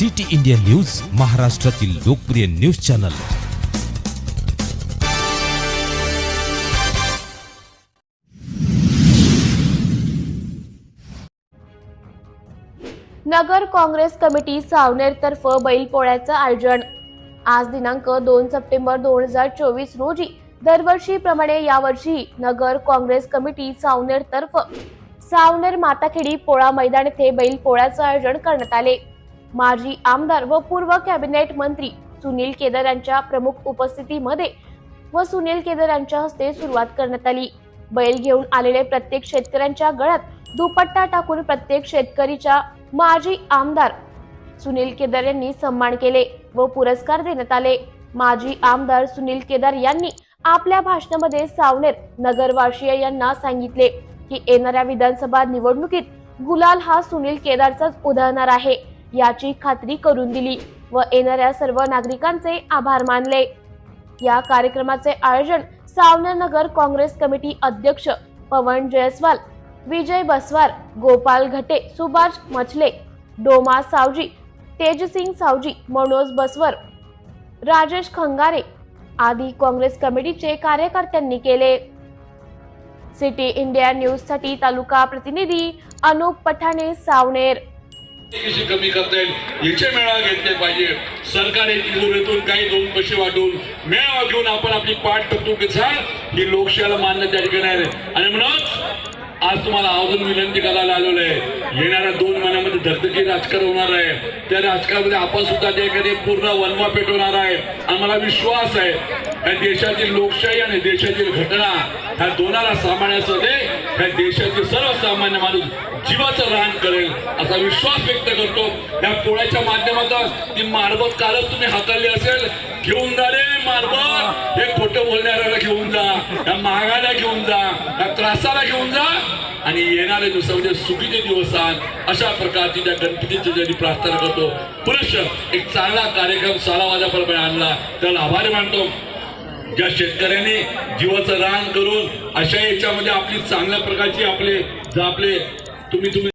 City India news महाराष्ट्रातील लोकप्रिय news channel. नगर काँग्रेस कमिटी सावनेर तर्फ बैलपोळ्याचं आयोजन. आज दिनांक दोन सप्टेंबर दोन हजार चोवीस रोजी दरवर्षीप्रमाणे यावर्षी नगर काँग्रेस कमिटी सावनेर तर्फ सावनेर माताखेडी पोळा मैदान येथे बैल पोळ्याचं आयोजन करण्यात आले. माजी आमदार व पूर्व कॅबिनेट मंत्री सुनील केदार यांच्या प्रमुख उपस्थितीमध्ये व सुनील केदार यांच्या हस्ते सुरुवात करण्यात आली. बैल घेऊन आलेले प्रत्येक शेतकऱ्यांच्या गळ्यात दुपट्टा टाकून प्रत्येक शेतकरीच्या माजी आमदार सुनील केदार यांनी सन्मान केले व पुरस्कार देण्यात आले. माजी आमदार सुनील केदार यांनी आपल्या भाषणामध्ये सावनेर नगरवासीय यांना सांगितले की येणाऱ्या विधानसभा निवडणुकीत गुलाल हा सुनील केदारचाच उदाहरणार आहे. याची खात्री करून दिली व येणाऱ्या सर्व नागरिकांचे आभार मानले. या कार्यक्रमाचे आयोजन सावनेर नगर काँग्रेस कमिटी अध्यक्ष पवन जयस्वाल विजय बसवार गोपाल घटे सुभाष मछले डोमा सावजी तेजसिंग सावजी मनोज बसवर राजेश खंगारे आदी काँग्रेस कमिटीचे कार्यकर्त्यांनी केले. सिटी इंडिया न्यूजसाठी तालुका प्रतिनिधी अनुप पठाणे सावनेर. कशी कमी करता येईल. याचे मेळावा घेतले पाहिजे. सरकारी तिजोरीतून काही दोन पैसे वाटून मेळावा घेऊन आपण आपली पाठ करतो ही लोकशाहीला मान्य त्या ठिकाणी आहे. आणि म्हणून आज तुम्हाला अजून विनंती करायला आलेलो आहे. येणाऱ्या दोन महिन्यामध्ये धर्तकी राजकारण होणार आहे. त्या राजकारणामध्ये आपण सुद्धा त्या ठिकाणी पूर्ण वनवा पेटवणार आहे. आणि मला विश्वास आहे. या देशातील लोकशाही आणि देशातील घटना ह्या दोनाला सांभाळण्यासाठी ह्या देशातील सर्वसामान्य माणूस जीवाचं रान करेल असा विश्वास व्यक्त करतो. या पोळ्याच्या माध्यमातून ती मारबत कालच तुम्ही हाताळली असेल. घेऊन जा रे मारबत. हे खोटं बोलणाऱ्याला घेऊन जा त्या महागाला घेऊन जा त्या त्रासाला घेऊन जा आणि येणाऱ्या दिवसामध्ये म्हणजे सुखीचे दिवस आण. अशा प्रकारची त्या गणपतीची ज्यांनी प्रार्थना करतो. पुरुष एक चांगला कार्यक्रम साला वाजाप्रमाणे आणला. त्याला आभारी मानतो. ज्या शेतकऱ्याने जीवाचं रान करून अशा याच्यामध्ये आपली चांगल्या प्रकारची आपले आपले तुम्ही तुम्ही